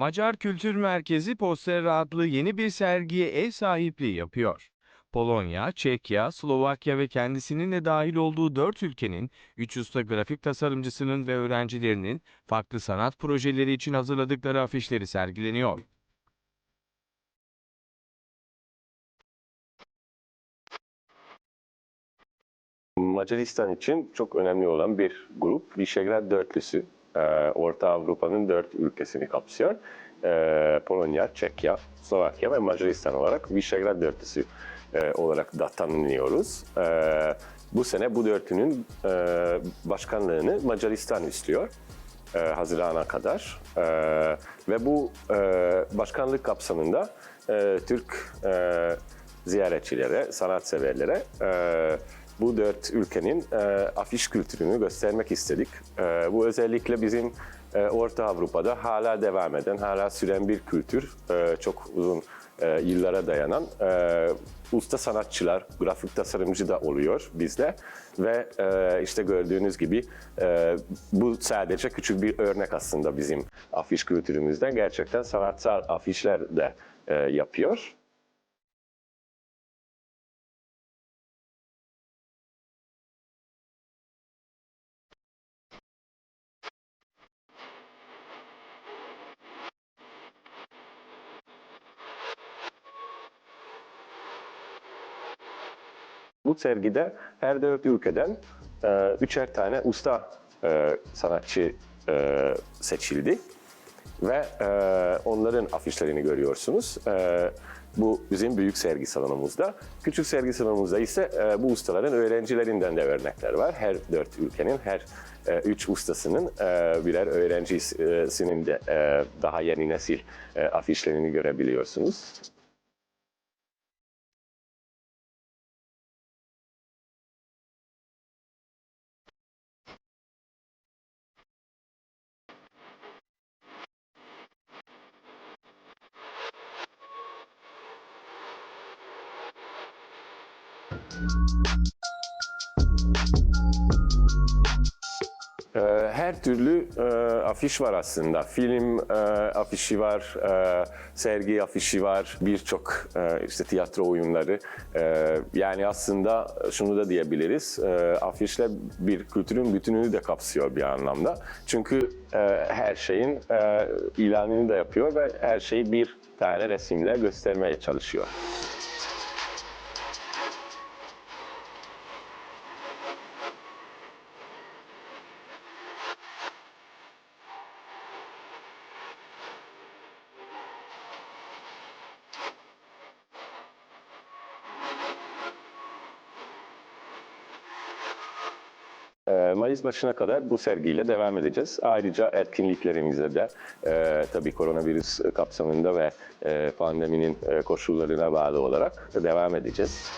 Macar Kültür Merkezi Postera adlı yeni bir sergiye ev sahipliği yapıyor. Polonya, Çekya, Slovakya ve kendisinin de dahil olduğu dört ülkenin üç usta grafik tasarımcısının ve öğrencilerinin farklı sanat projeleri için hazırladıkları afişleri sergileniyor. Macaristan için çok önemli olan bir grup Visegrad Dörtlüsü. Ee, Orta Avrupa'nın dört ülkesini kapsıyor. Ee, Polonya, Çekya, Slovakya ve Macaristan olarak Visegrad Dörtlüsü e, olarak da tanınıyoruz. Ee, bu sene bu dörtünün e, başkanlığını Macaristan istiyor. e, Haziran'a kadar. Ve bu başkanlık kapsamında Türk ziyaretçilere, sanatseverlere bu dört ülkenin e, afiş kültürünü göstermek istedik. E, bu özellikle bizim e, Orta Avrupa'da hala devam eden, hala süren bir kültür. E, çok uzun e, yıllara dayanan e, usta sanatçılar, grafik tasarımcı da oluyor bizde. Ve e, işte gördüğünüz gibi e, bu sadece küçük bir örnek aslında bizim afiş kültürümüzden. Gerçekten sanatsal afişler de e, yapıyor. Bu sergide her dört ülkeden e, üçer tane usta e, sanatçı e, seçildi ve e, onların afişlerini görüyorsunuz. E, bu bizim büyük sergi salonumuzda. Küçük sergi salonumuzda ise e, bu ustaların öğrencilerinden de örnekler var. Her dört ülkenin, her e, üç ustasının e, birer öğrencisinin de e, daha yeni nesil e, afişlerini görebiliyorsunuz. Her türlü e, afiş var aslında. Film e, afişi var, e, sergi afişi var, birçok işte tiyatro oyunları. Yani aslında şunu da diyebiliriz, e, afişler bir kültürün bütününü de kapsıyor bir anlamda. Çünkü her şeyin ilanını da yapıyor ve her şeyi bir tane resimle göstermeye çalışıyor. Mayıs başına kadar bu sergiyle devam edeceğiz. Ayrıca etkinliklerimize de e, tabii koronavirüs kapsamında ve e, pandeminin e, koşullarına bağlı olarak devam edeceğiz.